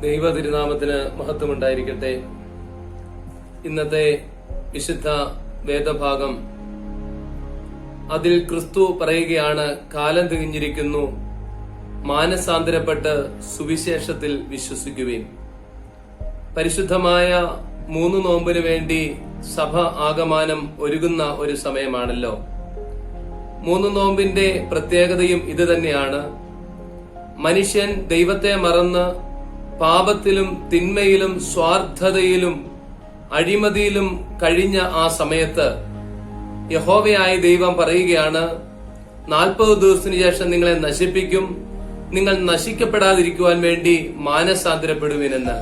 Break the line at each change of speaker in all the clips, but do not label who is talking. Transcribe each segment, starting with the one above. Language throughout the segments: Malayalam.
ദൈവ തിരുനാമത്തിന് മഹത്വമുണ്ടായിരിക്കട്ടെ. ഇന്നത്തെ വിശുദ്ധ വേദഭാഗം. അതിൽ ക്രിസ്തു പറയുകയാണ് കാലം തികഞ്ഞിരിക്കുന്നു മാനസാന്തരപ്പെട്ട് സുവിശേഷത്തിൽ വിശ്വസിക്കുവിൻ. പരിശുദ്ധമായ മൂന്ന് നോമ്പിന് വേണ്ടി സഭ ആഗമാനം ഒരുങ്ങുന്ന ഒരു സമയമാണല്ലോ. മൂന്ന് നോമ്പിന്റെ പ്രത്യേകതയും ഇത് തന്നെയാണ്. മനുഷ്യൻ ദൈവത്തെ മറന്ന് പാപത്തിലും തിന്മയിലും സ്വാർത്ഥതയിലും അഴിമതിയിലും കഴിഞ്ഞ ആ സമയത്ത് യഹോവയായ ദൈവം പറയുകയാണ് നാൽപ്പത് ദിവസത്തിന് ശേഷം നിങ്ങളെ നശിപ്പിക്കും. നിങ്ങൾ നശിക്കപ്പെടാതിരിക്കുവാൻ വേണ്ടി മാനസാന്തരപ്പെടുവിനെന്ന്.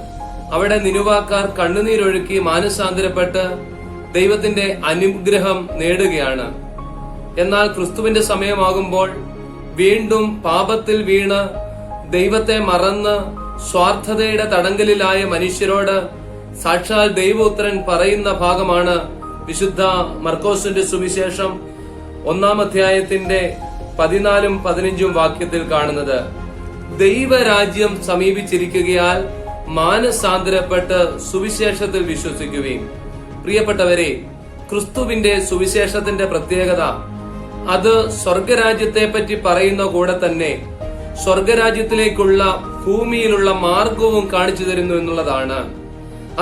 അവിടെ നിനുവാക്കാർ കണ്ണുനീരൊഴുക്കി മാനസാന്തരപ്പെട്ട് ദൈവത്തിന്റെ അനുഗ്രഹം നേടുകയാണ്. എന്നാൽ ക്രിസ്തുവിന്റെ സമയമാകുമ്പോൾ വീണ്ടും പാപത്തിൽ വീണ് ദൈവത്തെ മറന്ന് സ്വാർത്ഥതയുടെ തടങ്കലിലായ മനുഷ്യരോട് സാക്ഷാൽ ദൈവോത്തരൻ പറയുന്ന ഭാഗമാണ് വിശുദ്ധ മർക്കോസിന്റെ സുവിശേഷം ഒന്നാം അധ്യായത്തിന്റെ പതിനാലും പതിനഞ്ചും വാക്യത്തിൽ കാണുന്നത്. ദൈവരാജ്യം സമീപിച്ചിരിക്കുകയാൽ മാനസാന്തരപ്പെട്ട് സുവിശേഷത്തിൽ വിശ്വസിക്കുകയും പ്രിയപ്പെട്ടവരെ ക്രിസ്തുവിന്റെ സുവിശേഷത്തിന്റെ പ്രത്യേകത അത് സ്വർഗരാജ്യത്തെ പറ്റി പറയുന്ന കൂടെ തന്നെ സ്വർഗരാജ്യത്തിലേക്കുള്ള ഭൂമിയിലുള്ള മാർഗവും കാണിച്ചു തരുന്നു എന്നുള്ളതാണ്.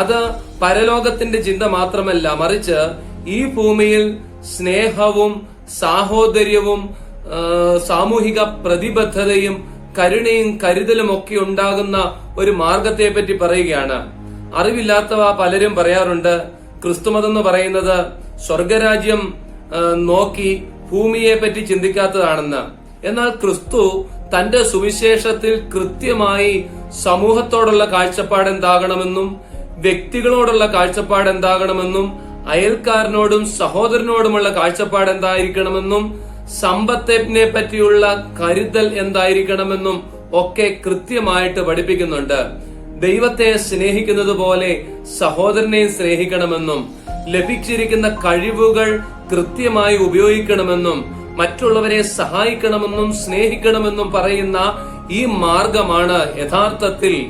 അത് പരലോകത്തിന്റെ ചിന്ത മാത്രമല്ല മറിച്ച് ഈ ഭൂമിയിൽ സ്നേഹവും സാഹോദര്യവും സാമൂഹിക പ്രതിബദ്ധതയും കരുണയും കരുതലും ഒക്കെ ഉണ്ടാകുന്ന ഒരു മാർഗത്തെ പറ്റി പറയുകയാണ്. അറിവില്ലാത്തവ പലരും പറയാറുണ്ട് ക്രിസ്തുമതം എന്ന് പറയുന്നത് സ്വർഗരാജ്യം നോക്കി ഭൂമിയെ പറ്റി ചിന്തിക്കാത്തതാണെന്ന്. എന്നാൽ ക്രിസ്തു തന്റെ സുവിശേഷത്തിൽ കൃത്യമായി സമൂഹത്തോടുള്ള കാഴ്ചപ്പാട് എന്താകണമെന്നും വ്യക്തികളോടുള്ള കാഴ്ചപ്പാട് എന്താകണമെന്നും അയൽക്കാരനോടും സഹോദരനോടുമുള്ള കാഴ്ചപ്പാട് എന്തായിരിക്കണമെന്നും സമ്പത്തിനെ പറ്റിയുള്ള കരുതൽ എന്തായിരിക്കണമെന്നും ഒക്കെ കൃത്യമായിട്ട് പഠിപ്പിക്കുന്നുണ്ട്. ദൈവത്തെ സ്നേഹിക്കുന്നത് പോലെ സഹോദരനെയും സ്നേഹിക്കണമെന്നും ലഭിച്ചിരിക്കുന്ന കഴിവുകൾ കൃത്യമായി ഉപയോഗിക്കണമെന്നും മറ്റുള്ളവരെ സഹായിക്കണമെന്നും സ്നേഹിക്കണമെന്നും പറയുന്ന ഈ മാർഗമാണ് യഥാർത്ഥത്തിൽ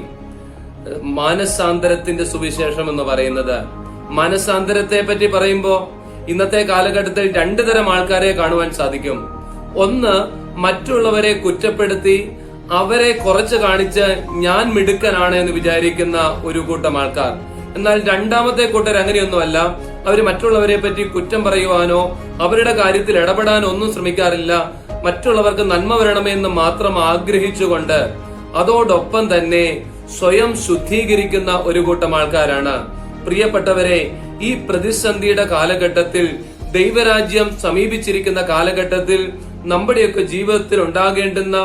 മാനസാന്തരത്തിന്റെ സുവിശേഷം എന്ന് പറയുന്നത്. മാനസാന്തരത്തെ പറ്റി പറയുമ്പോ ഇന്നത്തെ കാലഘട്ടത്തിൽ രണ്ടു തരം ആൾക്കാരെ കാണുവാൻ സാധിക്കും. ഒന്ന് മറ്റുള്ളവരെ കുറ്റപ്പെടുത്തി അവരെ കുറച്ച് കാണിച്ച് ഞാൻ മിടുക്കനാണ് എന്ന് വിചാരിക്കുന്ന ഒരു കൂട്ടം ആൾക്കാർ. എന്നാൽ രണ്ടാമത്തെ കൂട്ടർ അങ്ങനെയൊന്നുമല്ല. അവർ മറ്റുള്ളവരെ പറ്റി കുറ്റം പറയുവാനോ അവരുടെ കാര്യത്തിൽ ഇടപെടാനോ ഒന്നും ശ്രമിക്കാറില്ല. മറ്റുള്ളവർക്ക് നന്മ വരണമെന്ന് മാത്രം ആഗ്രഹിച്ചുകൊണ്ട് അതോടൊപ്പം തന്നെ സ്വയം ശുദ്ധീകരിക്കുന്ന ഒരു കൂട്ടം ആൾക്കാരാണ്. പ്രിയപ്പെട്ടവരെ ഈ പ്രതിസന്ധിയുടെ കാലഘട്ടത്തിൽ ദൈവരാജ്യം സമീപിച്ചിരിക്കുന്ന കാലഘട്ടത്തിൽ നമ്മുടെയൊക്കെ ജീവിതത്തിൽ ഉണ്ടാകേണ്ടുന്ന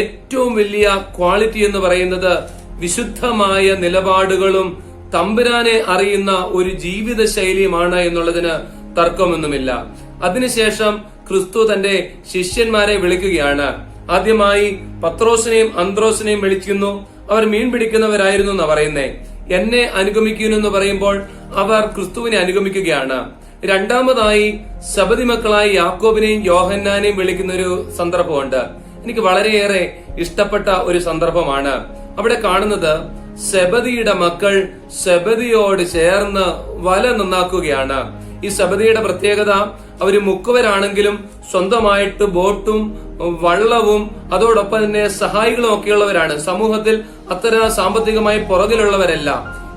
ഏറ്റവും വലിയ ക്വാളിറ്റി എന്ന് പറയുന്നത് വിശുദ്ധമായ നിലപാടുകളും തമ്പുരാനെ അറിയുന്ന ഒരു ജീവിത ശൈലിയുമാണ് എന്നുള്ളതിന് തർക്കമൊന്നുമില്ല. അതിനുശേഷം ക്രിസ്തു തന്റെ ശിഷ്യന്മാരെ വിളിക്കുകയാണ്. ആദ്യമായി പത്രോസിനെയും അന്ത്രോസിനെയും വിളിക്കുന്നു. അവർ മീൻ പിടിക്കുന്നവരായിരുന്നു എന്നാ പറയുന്നേ. എന്നെ അനുഗമിക്കുന്നു എന്ന് പറയുമ്പോൾ അവർ ക്രിസ്തുവിനെ അനുഗമിക്കുകയാണ്. രണ്ടാമതായി ശബതി മക്കളായി യാക്കോബിനെയും യോഹന്നാനെയും വിളിക്കുന്ന ഒരു സന്ദർഭമുണ്ട്. എനിക്ക് വളരെയേറെ ഇഷ്ടപ്പെട്ട ഒരു സന്ദർഭമാണ്. അവിടെ കാണുന്നത് സെബദിയുടെ മക്കൾ സെബദിയോട് ചേർന്ന് വല നന്നാക്കുകയാണ്. ഈ സബദിയുടെ പ്രത്യേകത അവർ മുക്കുവരാണെങ്കിലും സ്വന്തമായിട്ട് ബോട്ടും വള്ളവും അതോടൊപ്പം തന്നെ സഹായികളും ഒക്കെയുള്ളവരാണ്. സമൂഹത്തിൽ അത്ര സാമ്പത്തികമായി പുറകിലുള്ളവരല്ല.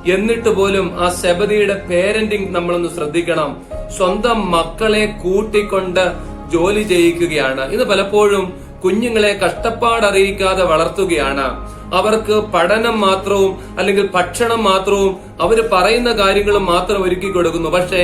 എന്നിട്ട് പോലും ആ സെബദിയുടെ പേരന്റിങ് നമ്മളൊന്ന് ശ്രദ്ധിക്കണം. സ്വന്തം മക്കളെ കൂട്ടിക്കൊണ്ട് ജോലി ചെയ്യിക്കുകയാണ്. ഇത് പലപ്പോഴും കുഞ്ഞുങ്ങളെ കഷ്ടപ്പാടറിയിക്കാതെ വളർത്തുകയാണ്. അവർക്ക് പഠനം മാത്രവും അല്ലെങ്കിൽ ഭക്ഷണം മാത്രവും അവർ പറയുന്ന കാര്യങ്ങളും മാത്രം ഒരുക്കി കൊടുക്കുന്നു. പക്ഷേ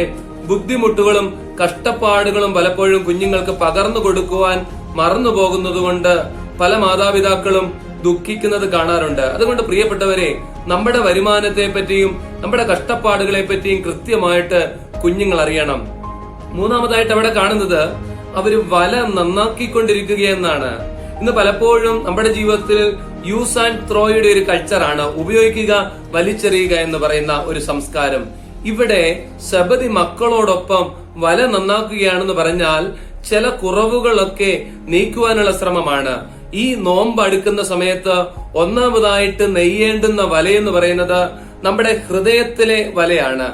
ബുദ്ധിമുട്ടുകളും കഷ്ടപ്പാടുകളും പലപ്പോഴും കുഞ്ഞുങ്ങൾക്ക് പകർന്നു കൊടുക്കുവാൻ മറന്നു പോകുന്നതുകൊണ്ട് പല മാതാപിതാക്കളും ദുഃഖിക്കുന്നത് കാണാറുണ്ട്. അതുകൊണ്ട് പ്രിയപ്പെട്ടവരെ നമ്മുടെ വരുമാനത്തെ പറ്റിയും നമ്മുടെ കഷ്ടപ്പാടുകളെ പറ്റിയും കൃത്യമായിട്ട് കുഞ്ഞുങ്ങൾ അറിയണം മൂന്നാമതായിട്ട് അവിടെ കാണുന്നത് അവർ വല നന്നാക്കിക്കൊണ്ടിരിക്കുകയെന്നാണ്. ഇന്ന് പലപ്പോഴും നമ്മുടെ ജീവിതത്തിൽ യൂസ് ആൻഡ് ത്രോയുടെ ഒരു കൾച്ചറാണ് ഉപയോഗിക്കുക വലിച്ചെറിയുക എന്ന് പറയുന്ന ഒരു സംസ്കാരം. ഇവിടെ ശബരി മക്കളോടൊപ്പം വല നന്നാക്കുകയാണെന്ന് പറഞ്ഞാൽ ചില കുറവുകളൊക്കെ നീക്കുവാനുള്ള ശ്രമമാണ്. ഈ നോമ്പ് അടുക്കുന്ന സമയത്ത് ഒന്നാമതായിട്ട് നെയ്യേണ്ടുന്ന വലയെന്ന് പറയുന്നത് നമ്മുടെ ഹൃദയത്തിലെ വലയാണ്.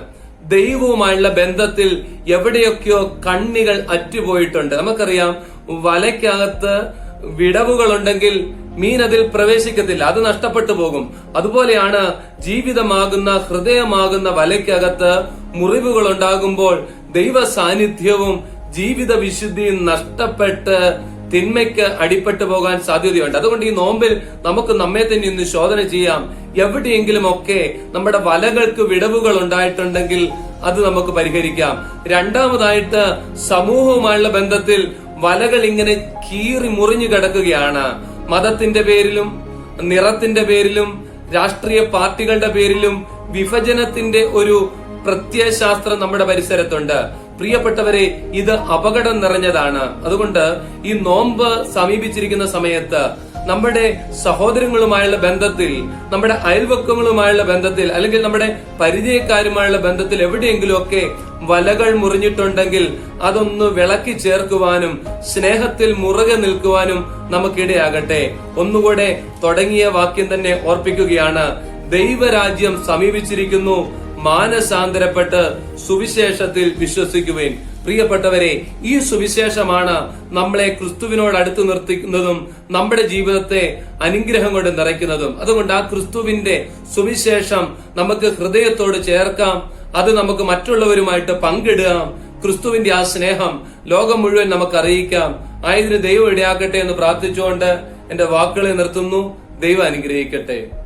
ദൈവവുമായുള്ള ബന്ധത്തിൽ എവിടെയൊക്കെയോ കണ്ണികൾ അറ്റുപോയിട്ടുണ്ട്. നമുക്കറിയാം വലയ്ക്കകത്ത് വിടവുകളുണ്ടെങ്കിൽ മീൻ അതിൽ പ്രവേശിക്കത്തില്ല. അത് നഷ്ടപ്പെട്ടു പോകും. അതുപോലെയാണ് ജീവിതമാകുന്ന ഹൃദയമാകുന്ന വലയ്ക്കകത്ത് മുറിവുകൾ ഉണ്ടാകുമ്പോൾ ദൈവ സാന്നിധ്യവും ജീവിത വിശുദ്ധിയും നഷ്ടപ്പെട്ട് തിന്മയ്ക്ക് അടിപ്പെട്ടു പോകാൻ സാധ്യതയുണ്ട്. അതുകൊണ്ട് ഈ നോമ്പിൽ നമുക്ക് നമ്മെ തന്നെ ഇന്ന് ശോധന ചെയ്യാം. എവിടെയെങ്കിലും ഒക്കെ നമ്മുടെ വലകൾക്ക് വിടവുകൾ ഉണ്ടായിട്ടുണ്ടെങ്കിൽ അത് നമുക്ക് പരിഹരിക്കാം. രണ്ടാമതായിട്ട് സമൂഹവുമായുള്ള ബന്ധത്തിൽ വലകൾ ഇങ്ങനെ കീറി മുറിഞ്ഞു കിടക്കുകയാണ്. മതത്തിന്റെ പേരിലും നിറത്തിന്റെ പേരിലും രാഷ്ട്രീയ പാർട്ടികളുടെ പേരിലും വിഭജനത്തിന്റെ ഒരു പ്രത്യയശാസ്ത്രം നമ്മുടെ പരിസരത്തുണ്ട്. പ്രിയപ്പെട്ടവരെ ഇത് അപകടം നിറഞ്ഞതാണ്. അതുകൊണ്ട് ഈ നോമ്പ് സമീപിച്ചിരിക്കുന്ന സമയത്ത് നമ്മുടെ സഹോദരങ്ങളുമായുള്ള ബന്ധത്തിൽ നമ്മുടെ അയൽവക്കങ്ങളുമായുള്ള ബന്ധത്തിൽ അല്ലെങ്കിൽ നമ്മുടെ പരിചയക്കാരുമായുള്ള ബന്ധത്തിൽ എവിടെയെങ്കിലുമൊക്കെ വലകൾ മുറിഞ്ഞിട്ടുണ്ടെങ്കിൽ അതൊന്ന് വിളക്കി ചേർക്കുവാനും സ്നേഹത്തിൽ മുറുകെ നിൽക്കുവാനും നമുക്കിടയാകട്ടെ. ഒന്നുകൂടെ തുടങ്ങിയ വാക്യം തന്നെ ഓർപ്പിക്കുകയാണ്. ദൈവരാജ്യം സമീപിച്ചിരിക്കുന്നു മാനസാന്തരപ്പെട്ട് സുവിശേഷത്തിൽ വിശ്വസിക്കുവേൻ. പ്രിയപ്പെട്ടവരെ ഈ സുവിശേഷമാണ് നമ്മളെ ക്രിസ്തുവിനോട് അടുത്ത് നിർത്തിക്കുന്നതും നമ്മുടെ ജീവിതത്തെ അനുഗ്രഹം കൊണ്ട് നിറയ്ക്കുന്നതും. അതുകൊണ്ട് ആ ക്രിസ്തുവിന്റെ സുവിശേഷം നമുക്ക് ഹൃദയത്തോട് ചേർക്കാം. അത് നമുക്ക് മറ്റുള്ളവരുമായിട്ട് പങ്കിടാം. ക്രിസ്തുവിന്റെ ആ സ്നേഹം ലോകം മുഴുവൻ നമുക്ക് അറിയിക്കാം. ആയതിന് ദൈവം ഇടയാക്കട്ടെ എന്ന് പ്രാർത്ഥിച്ചുകൊണ്ട് എന്റെ വാക്കുകളെ നിർത്തുന്നു. ദൈവം അനുഗ്രഹിക്കട്ടെ.